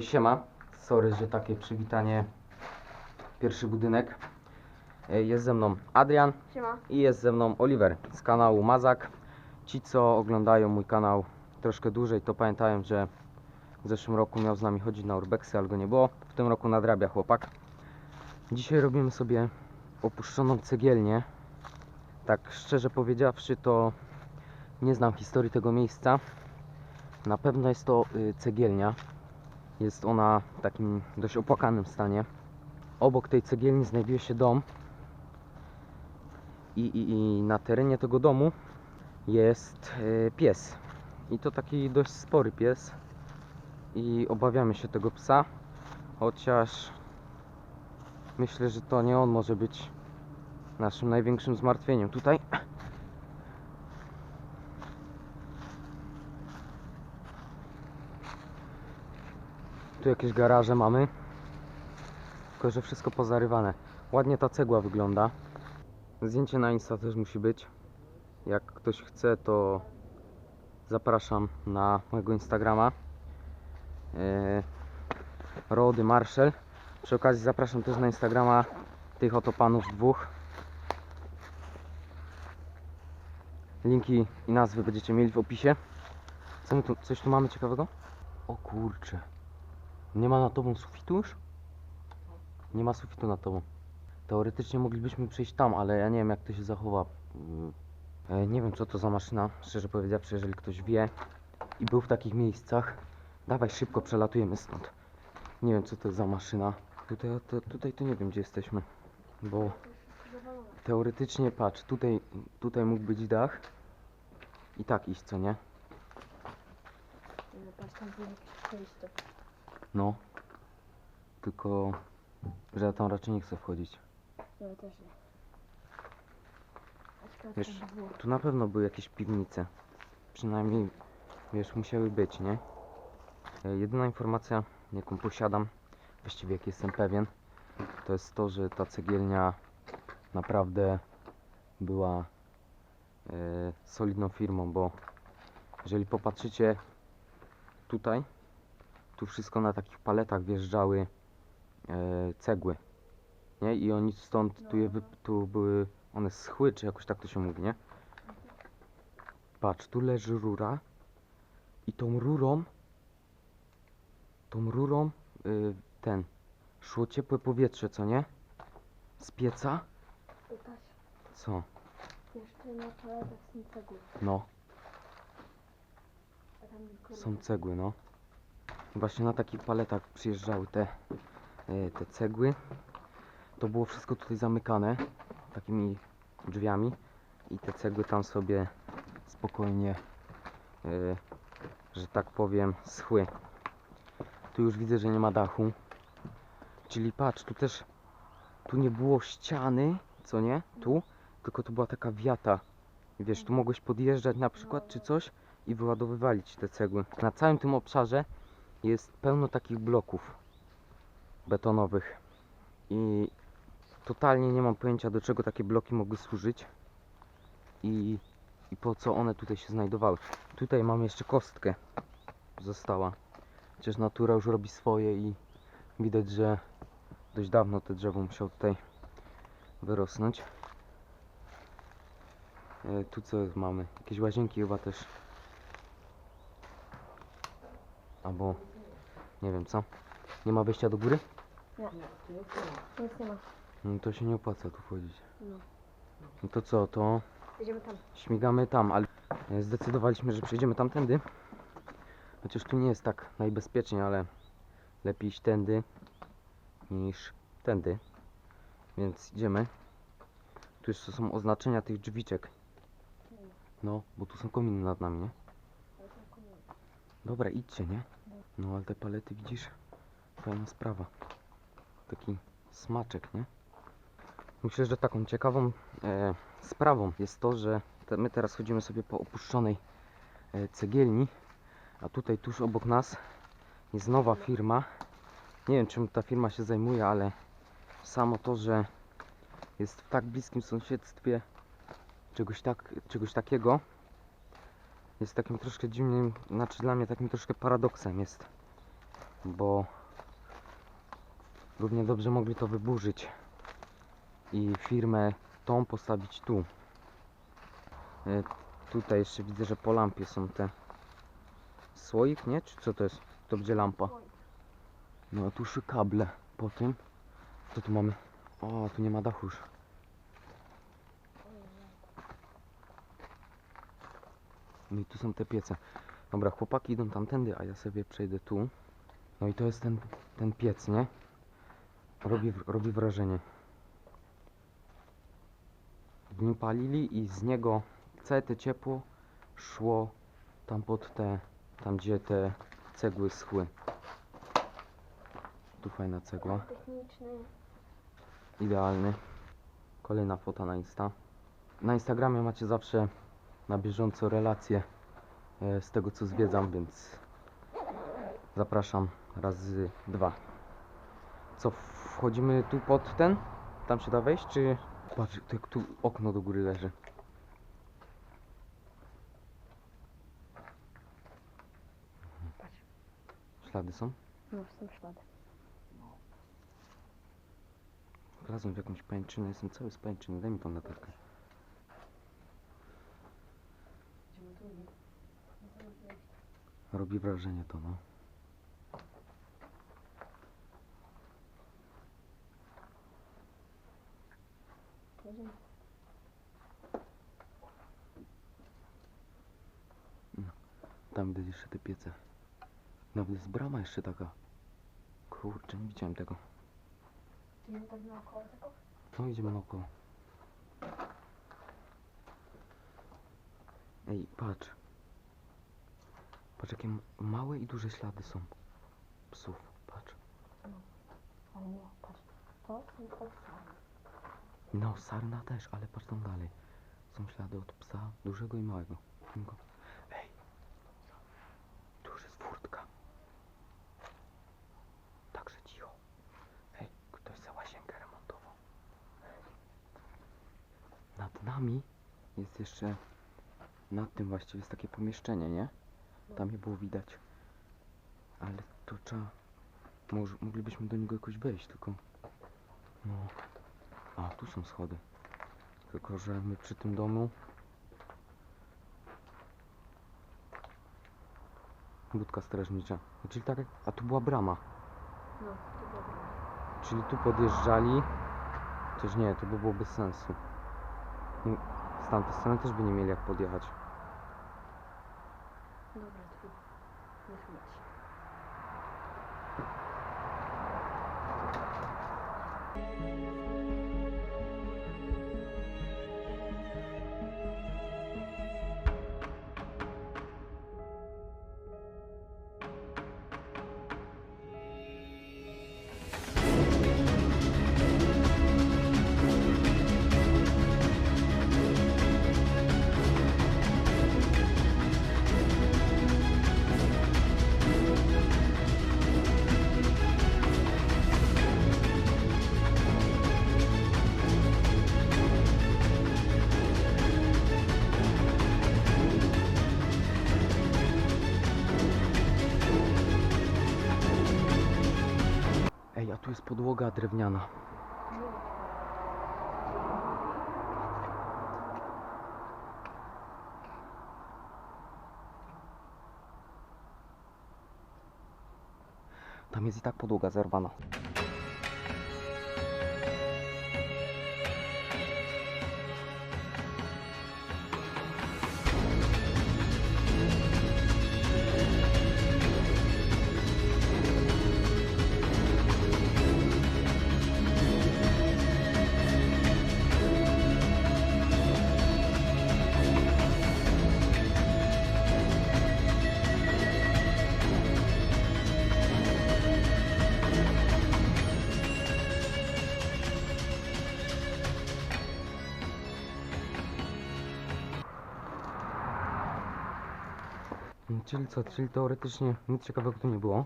Siema, sorry, że takie przywitanie. Pierwszy budynek. Jest ze mną Adrian Siema. i jest ze mną Oliver z kanału Mazak. Ci, co oglądają mój kanał troszkę dłużej, to pamiętają, że w zeszłym roku miał z nami chodzić na urbexy, ale go nie było. W tym roku nadrabia chłopak. Dzisiaj robimy sobie opuszczoną cegielnię. Tak szczerze powiedziawszy, to nie znam historii tego miejsca. Na pewno jest to y, cegielnia. Jest ona w takim dość opłakanym stanie. Obok tej cegielni znajduje się dom. I, i, i na terenie tego domu jest y, pies. I to taki dość spory pies. I obawiamy się tego psa. Chociaż myślę, że to nie on może być naszym największym zmartwieniem. Tutaj Tu jakieś garaże mamy. Tylko, że wszystko pozarywane. Ładnie ta cegła wygląda. Zdjęcie na Insta też musi być. Jak ktoś chce, to zapraszam na mojego Instagrama. Yy, Rody Marshall. Przy okazji zapraszam też na Instagrama tych oto panów dwóch. Linki i nazwy będziecie mieli w opisie. Co my tu, coś tu mamy ciekawego? O kurcze. Nie ma nad tobą sufitu już? Nie ma sufitu nad tobą. Teoretycznie moglibyśmy przejść tam, ale ja nie wiem jak to się zachowa. E, Nie wiem co to za maszyna, szczerze powiedziawszy, jeżeli ktoś wie i był w takich miejscach, dawaj szybko przelatujemy stąd. Nie wiem co to jest za maszyna. Tutaj to, tutaj to nie wiem gdzie jesteśmy, bo teoretycznie patrz, tutaj, tutaj mógł być dach i tak iść, co nie? Patrz, tam jakieś. No. Tylko, że ja tam raczej nie chcę wchodzić. Ja też nie. Wiesz, co tam było. Tu na pewno były jakieś piwnice. Przynajmniej, wiesz, musiały być, nie? E, Jedyna informacja, jaką posiadam, właściwie jak jestem pewien, to jest to, że ta cegielnia naprawdę była e, solidną firmą, bo jeżeli popatrzycie tutaj, tu wszystko na takich paletach wjeżdżały e, cegły, nie? I oni stąd, tu, je tu były one schły, czy jakoś tak to się mówi, nie? Patrz, tu leży rura i tą rurą, tą rurą y, ten, szło ciepłe powietrze, co nie? Z pieca? Co? jeszcze na paletach są cegły. No, A tam kurde. są cegły, no. Właśnie na takich paletach przyjeżdżały te, y, te cegły. To było wszystko tutaj zamykane takimi drzwiami i te cegły tam sobie spokojnie, y, że tak powiem, schły. Tu już widzę, że nie ma dachu. Czyli patrz, tu też tu nie było ściany, co nie? Tu, tylko tu była taka wiata. Wiesz, tu mogłeś podjeżdżać na przykład czy coś i wyładowywalić te cegły. Na całym tym obszarze jest pełno takich bloków betonowych. I totalnie nie mam pojęcia do czego takie bloki mogły służyć i, i po co one tutaj się znajdowały. Tutaj mamy jeszcze kostkę została. Chociaż natura już robi swoje i widać, że dość dawno te drzewo musiało tutaj wyrosnąć. E, tu co mamy? Jakieś łazienki chyba też. Albo nie wiem co. Nie ma wejścia do góry? Nic nie ma. No to się nie opłaca tu wchodzić. No. No to co, to Idziemy tam. śmigamy tam, ale zdecydowaliśmy, że przejdziemy tamtędy. Chociaż tu nie jest tak najbezpiecznie, ale lepiej iść tędy niż tędy. Więc idziemy. Tu jeszcze są oznaczenia tych drzwiczek. No, bo tu są kominy nad nami, nie? Dobra, idźcie, nie? No ale te palety widzisz? Fajna sprawa. Taki smaczek, nie? Myślę, że taką ciekawą e, sprawą jest to, że te, my teraz chodzimy sobie po opuszczonej e, cegielni, a tutaj tuż obok nas jest nowa firma. Nie wiem czym ta firma się zajmuje, ale samo to, że jest w tak bliskim sąsiedztwie czegoś, tak, czegoś takiego jest takim troszkę dziwnym, znaczy dla mnie takim troszkę paradoksem jest. bo równie dobrze mogli to wyburzyć i firmę tą postawić tu. E, Tutaj jeszcze widzę, że po lampie są te słoik, nie? Czy co to jest? To będzie lampa. No a tu kable po tym. Co tu mamy? O, tu nie ma dachu już. No i tu są te piece. Dobra, chłopaki idą tamtędy, a ja sobie przejdę tu. No i to jest ten, ten piec, nie? Robi, robi wrażenie. W nim palili i z niego całe te ciepło szło tam pod te, tam gdzie te cegły schły. Tu fajna cegła, Techniczny. idealny. Kolejna fota na Insta. Na Instagramie macie zawsze na bieżąco relacje e, z tego co zwiedzam, więc zapraszam razy dwa. Co, wchodzimy tu pod ten? Tam się da wejść, czy... Patrz, tu, tu okno do góry leży. Patrz. Ślady są? No, są ślady. Wlazłem w jakąś pajęczynę, jestem cały z pajęczyny, daj mi tą latarkę. Robi wrażenie to, no. Jedziemy. Tam widać jeszcze te piece. Nawet jest brama jeszcze taka. Kurczę, nie widziałem tego. Idziemy tak naokoło tego? No idziemy naokoło. Ej, patrz. Patrz jakie małe i duże ślady są. Psów, patrz. Ale nie, patrz. To są od sam. No, sarna też, ale patrz tam dalej. Są ślady od psa, dużego i małego. Ej, tu już jest furtka. Także cicho. Ej, ktoś za łazienkę remontował. Nad nami jest jeszcze, nad tym właściwie jest takie pomieszczenie, nie? Tam je było widać. Ale to trzeba, może, moglibyśmy do niego jakoś wejść, tylko, no. A, tu są schody. Tylko, że my przy tym domu... Budka strażnicza. Czyli tak jak... A tu była brama. No, to dobra. Czyli tu podjeżdżali... Chociaż nie, to by było bez sensu. Z tamtej strony też by nie mieli jak podjechać. A tu jest podłoga drewniana. Tam jest i tak podłoga zerwana. Czyli co, czyli teoretycznie nic ciekawego tu nie było.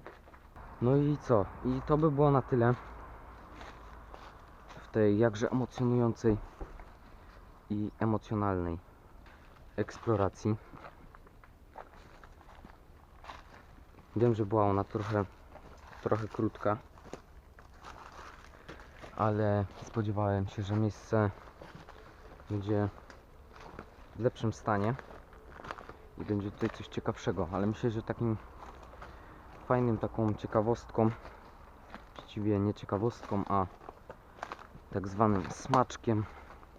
No i co? I to by było na tyle w tej jakże emocjonującej i emocjonalnej eksploracji. Wiem, że była ona trochę trochę krótka. Ale spodziewałem się, że miejsce będzie w lepszym stanie i będzie tutaj coś ciekawszego, ale myślę, że takim fajnym taką ciekawostką, właściwie nie ciekawostką, a tak zwanym smaczkiem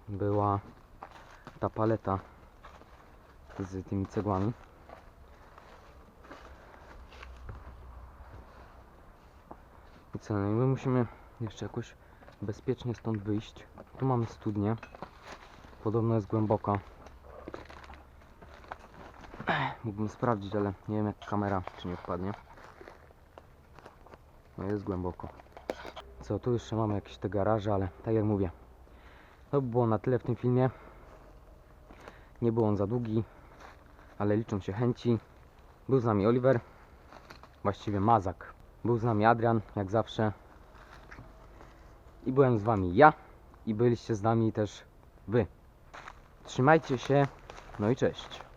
była ta paleta z tymi cegłami. I co, no i my musimy jeszcze jakoś bezpiecznie stąd wyjść. Tu mamy studnię. Podobno jest głęboka. Mógłbym sprawdzić, ale nie wiem jak kamera czy nie wpadnie. No jest głęboko. Co, tu jeszcze mamy jakieś te garaże, ale tak jak mówię. To by było na tyle w tym filmie. Nie był on za długi, ale liczą się chęci. Był z nami Oliver, właściwie Mazak. Był z nami Adrian, jak zawsze. I byłem z wami ja. I byliście z nami też wy. Trzymajcie się, no i cześć.